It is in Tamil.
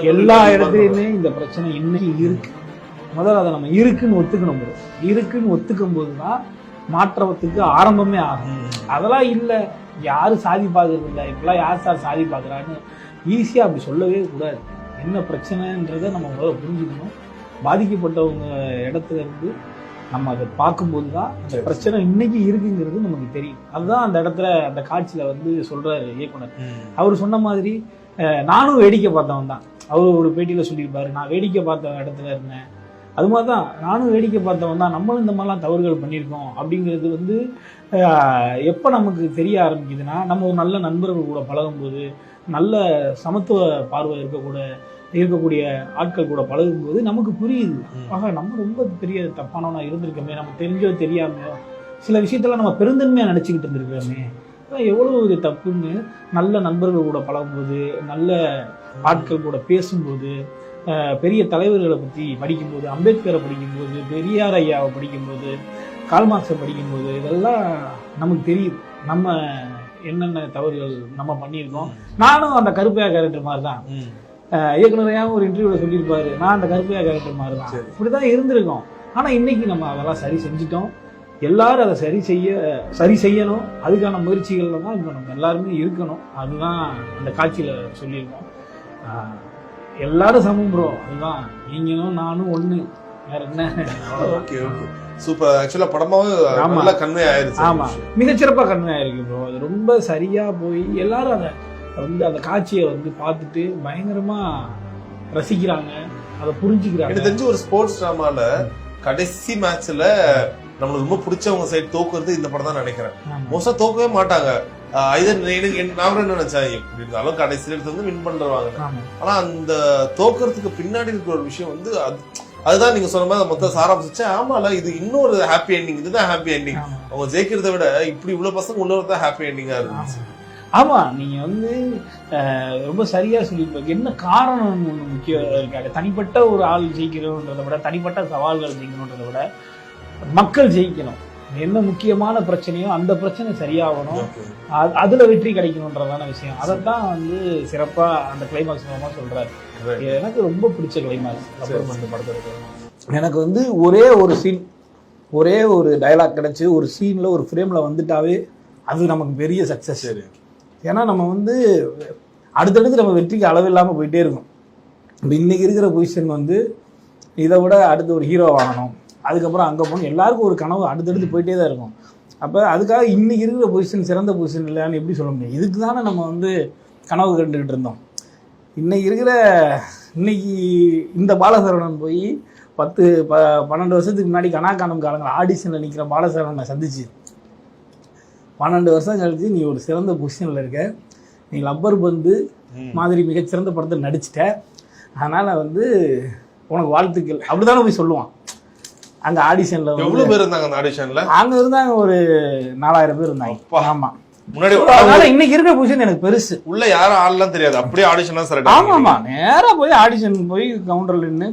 எல்லா இடத்துலயுமே இந்த பிரச்சனை இன்னைக்கு இருக்கு. முதல்ல அதை நம்ம இருக்குன்னு ஒத்துக்கணும் bro. இருக்குன்னு ஒத்துக்கும் போதுதான் மாற்றத்துக்கு ஆரம்பமே ஆகும். அதெல்லாம் இல்ல. யாரும் சாதி பார்க்கறது இல்ல. இப்பெல்லாம் யார் சார் சாதி பார்க்கறான்னு ஈஸியா அப்படி சொல்லவே கூடாது. என்ன பிரச்சனைன்றதை நம்ம முதல்ல புரிஞ்சுக்கணும். பாதிக்கப்பட்டவங்க இடத்துல இருந்து நம்ம அதை பார்க்கும்போது தான் அந்த. பிரச்சனை இன்னைக்கு இருக்குங்கிறது நமக்கு தெரியும். அதுதான் அந்த இடத்துல அந்த காட்சியில வந்து சொல்றாரு இயக்குனர். அவர் சொன்ன மாதிரி நானும் வேடிக்கை பார்த்தவன் தான் அவர் ஒரு பேட்டியில் சொல்லியிருப்பாரு நான் வேடிக்கை பார்த்த இடத்துல இருந்தேன். அது மாதிரி தான் நானும் வேடிக்கை பார்த்தவன் தான். நம்மளும் இந்த மாதிரிலாம் தவறுகள் பண்ணியிருக்கோம். அப்படிங்கிறது வந்து எப்போ நமக்கு தெரிய ஆரம்பிக்குதுன்னா நம்ம ஒரு நல்ல நண்பர்கள் கூட பழகும்போது நல்ல சமத்துவ பார்வை இருக்கக்கூட இருக்கக்கூடிய ஆட்கள் கூட பழகும்போது நமக்கு புரியுது. ஆக நம்ம ரொம்ப பெரிய தப்பானவனா இருந்திருக்கோமே. நம்ம தெரிஞ்சோ தெரியாமையோ சில விஷயத்துல நம்ம பெருந்தன்மையா நினைச்சுக்கிட்டு இருந்திருக்கிறோமே அதான் எவ்வளவு ஒரு தப்புன்னு நல்ல நண்பர்கள் கூட பழகும்போது நல்ல ஆட்கள் கூட பேசும்போது பெரிய தலைவர்களை பற்றி படிக்கும்போது அம்பேத்கரை படிக்கும்போது பெரியார் ஐயாவை படிக்கும்போது கால்மார்க்ஸை படிக்கும்போது இதெல்லாம் நமக்கு தெரியும். நம்ம என்னென்ன தவறுகள் நம்ம பண்ணியிருக்கோம். நானும் அந்த கருப்பையா கேரக்டர் மாதிரி தான் அஹ் இயக்குனரையாவும் ஒரு இன்டர்வியூல சொல்லியிருப்பாரு. நான் அந்த கருப்பையா கேரக்டர் மாதிரி தான் சரி. இப்படிதான் இருந்திருக்கோம். ஆனா இன்னைக்கு நம்ம அதெல்லாம் சரி செஞ்சுட்டோம். எல்லாரும் அதை சரி செய்ய சரி செய்யணும். அதுக்கான முயற்சிகள்ல தான் இப்போ நம்ம எல்லாருமே இருக்கணும். அதுதான் அந்த காட்சியில சொல்லியிருக்கோம். எல்லாரும் சமம் ப்ரோ அதுதான். நீங்களும் நானும் ஒண்ணு. வேற என்ன. Okay okay. சூப்பர் ஆக்சுவலா படமாவே ஆமா. நல்லா கன்வே ஆயிருச்சு. ஆமா. மிகச்சிறப்பா கன்வே ஆயிருக்கு ப்ரோ அது ரொம்ப சரியா போய் எல்லாரும் அதை வந்து அந்த காட்சியை வந்து பார்த்துட்டு பயங்கரமா ரசிக்கிறாங்க. அதை புரிஞ்சுக்கிறாங்க. எனக்கு தெரிஞ்சு ஒரு ஸ்போர்ட்ஸ் டிராமால கடைசி மேட்ச்ல நம்மளுக்கு ரொம்ப பிடிச்சவங்க சைடு தோக்குறது இந்த படம் தான் நினைக்கிறேன். மோஸ்டா தோக்கவே மாட்டாங்க. எனக்கு நான் என்ன நினைச்சேன் எப்படி இருந்தாலும் கடைசியில எடுத்து வந்து வின் பண்ணுவாங்க ஆமா. ஆனா அந்த தோக்கறதுக்கு பின்னாடி இருக்கிற ஒரு விஷயம் வந்து அது அதுதான் நீங்க சொன்ன மாதிரி மொத்த சாராம்சிச்சு ஆமால இது இன்னொரு ஹாப்பி எண்டிங் இதுதான் ஹாப்பி எண்டிங் அவங்க ஜெயிக்கிறத விட இப்படி இவ்வளவு பசங்க உள்ள தான் ஹாப்பி எண்டிங்கா இருந்துச்சு. ஆமா. நீங்க வந்து ரொம்ப சரியா சொல்லியிருப்பாங்க என்ன காரணம் முக்கியம் இருக்காது. தனிப்பட்ட ஒரு ஆள் ஜெயிக்கணுன்றதை விட தனிப்பட்ட சவால்கள் ஜெயிக்கணுன்றதை விட மக்கள் ஜெயிக்கணும். என்ன முக்கியமான பிரச்சனையோ அந்த பிரச்சனை சரியாகணும். அதுல வெற்றி கிடைக்கணுன்றதான விஷயம். அதைத்தான் வந்து சிறப்பா அந்த கிளைமாக்ஸ் மூலமா சொல்றாரு. எனக்கு ரொம்ப பிடிச்ச கிளைமாக்ஸ் அப்புறம் அந்த படத்துல. எனக்கு வந்து ஒரே ஒரு சீன் ஒரே ஒரு டயலாக் கிடைச்சு ஒரு சீன்ல ஒரு ஃப்ரேம்ல வந்துட்டாவே அது நமக்கு பெரிய சக்சஸ் சரி. ஏன்னா நம்ம வந்து அடுத்தடுத்து நம்ம வெற்றிக்கு அளவில்லாமல் போயிட்டே இருக்கும். இப்போ இன்னைக்கு இருக்கிற பொசிஷன் வந்து இதை விட அடுத்து ஒரு ஹீரோ வாங்கணும் அதுக்கப்புறம் அங்கே போகணும் எல்லாருக்கும் ஒரு கனவு அடுத்தடுத்து போயிட்டே தான் இருக்கும். அப்போ அதுக்காக இன்னைக்கு இருக்கிற பொசிஷன் சிறந்த பொசிஷன் இல்லைன்னு எப்படி சொல்ல முடியும்? இதுக்கு தானே நம்ம வந்து கனவு கண்டுக்கிட்டு இருந்தோம். இன்னைக்கு இருக்கிற இன்னைக்கு இந்த பாலசரவணன் போய் பத்து ப பன்னெண்டு வருஷத்துக்கு முன்னாடி கனா காணும் காலங்கள் ஆடிஷனில் நிற்கிற பாலசரவணனை சந்திச்சு. பன்னெண்டு வருஷம் கழிச்சு நீ ஒரு சிறந்த பொசிஷனில் இருக்க. நீ லப்பர் பந்து. மாதிரி மிகச்சிறந்த படத்தில் நடிச்சிட்ட. அதனால வந்து உனக்கு வாழ்த்துக்கள். அப்படிதானே போய் சொல்லுவான்? அங்க ஆடிஷன்ல எவ்வளவு பேர் இருந்தாங்க அந்த ஆடிஷன்ல அங்க இருந்தாங்க ஒரு நாலாயிரம் பேர் இருந்தாங்க. ஆமா. முன்னாடி அதனால இன்னைக்கு இருக்கிற பொசிஷன் எனக்கு பெருசு. உள்ள யாரும் ஆள்லாம் தெரியாது. அப்படியே ஆடிஷன் தான் ஆமா ஆமா நேரா போய் ஆடிஷன் போய் கவுண்டர்ல நின்று